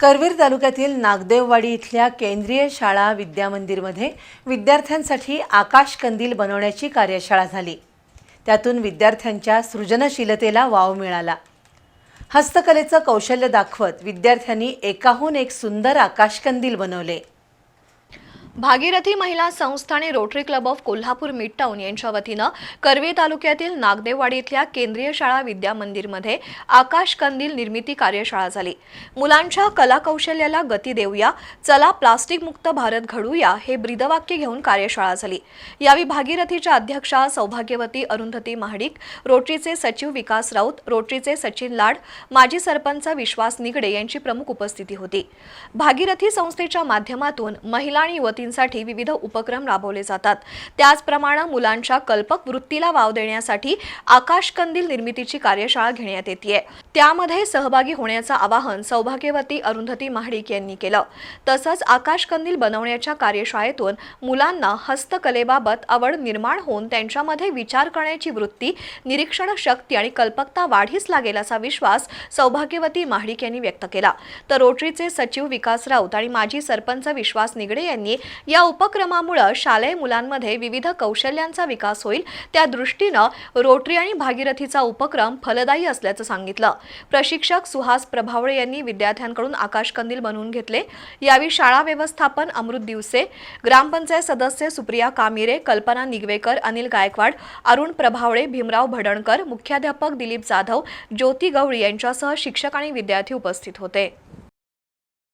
करवीर तालुक्यातील नागदेववाडी इथल्या केंद्रीय शाळा विद्यामंदिरमध्ये विद्यार्थ्यांसाठी आकाश कंदील बनवण्याची कार्यशाळा झाली. त्यातून विद्यार्थ्यांच्या सृजनशीलतेला वाव मिळाला. हस्तकलेचं कौशल्य दाखवत विद्यार्थ्यांनी एकाहून एक सुंदर आकाशकंदील बनवले. भागीरथी महिला संस्था आणि Rotary club of Kolhapur mid town यांच्या वतीनं कर्वे तालुक्यातील नागदेववाडी इथल्या केंद्रीय शाळा विद्या मंदिरमध्ये आकाश कंदील निर्मिती कार्यशाळा झाली. मुलांच्या कलाकौशल्याला गती देऊया चला प्लास्टिक मुक्त भारत घडूया हे ब्रीदवाक्य घेऊन कार्यशाळा झाली. यावेळी भागीरथीच्या अध्यक्षा सौभाग्यवती अरुंधती महाडिक रोटरीचे सचिव विकास राऊत रोटरीचे सचिन लाड माजी सरपंच विश्वास निगडे यांची प्रमुख उपस्थिती होती. भागीरथी संस्थेच्या माध्यमातून महिला आणि मुलींसाठी विविध उपक्रम राबवले जातात. त्याचप्रमाणे मुलांच्या कल्पक वृत्तीला वाव देण्यासाठी आकाशकंदील निर्मितीची कार्यशाळा घेण्यात येते त्यामध्ये सहभागी होण्याचं आवाहन सौभाग्यवती अरुंधती महाडिक यांनी केलं. तसंच आकाशकंदील बनवण्याच्या कार्यशाळेतून मुलांना हस्तकलेबाबत आवड निर्माण होऊन त्यांच्यामध्ये विचार करण्याची वृत्ती निरीक्षण शक्ती आणि कल्पकता वाढीस लागेल असा विश्वास सौभाग्यवती महाडिक यांनी व्यक्त केला. तर रोटरीचे सचिव विकास राऊत आणि माजी सरपंच विश्वास निगडे यांनी या उपक्रमामुळे शालेय मुलांमध्ये विविध कौशल्यांचा विकास होईल. त्या दृष्टीनं रोटरी आणि भागीरथीचा उपक्रम फलदायी असल्याचं सांगितलं. प्रशिक्षक सुहास प्रभावळे यांनी विद्यार्थ्यांकडून आकाशकंदील बनवून घेतले. यावेळी शाळा व्यवस्थापन अमृत दिवसे ग्रामपंचायत सदस्य सुप्रिया कामिरे कल्पना निगवेकर अनिल गायकवाड अरुण प्रभावळे भीमराव भडणकर मुख्याध्यापक दिलीप जाधव ज्योती गवळी यांच्यासह शिक्षक आणि विद्यार्थी उपस्थित होते.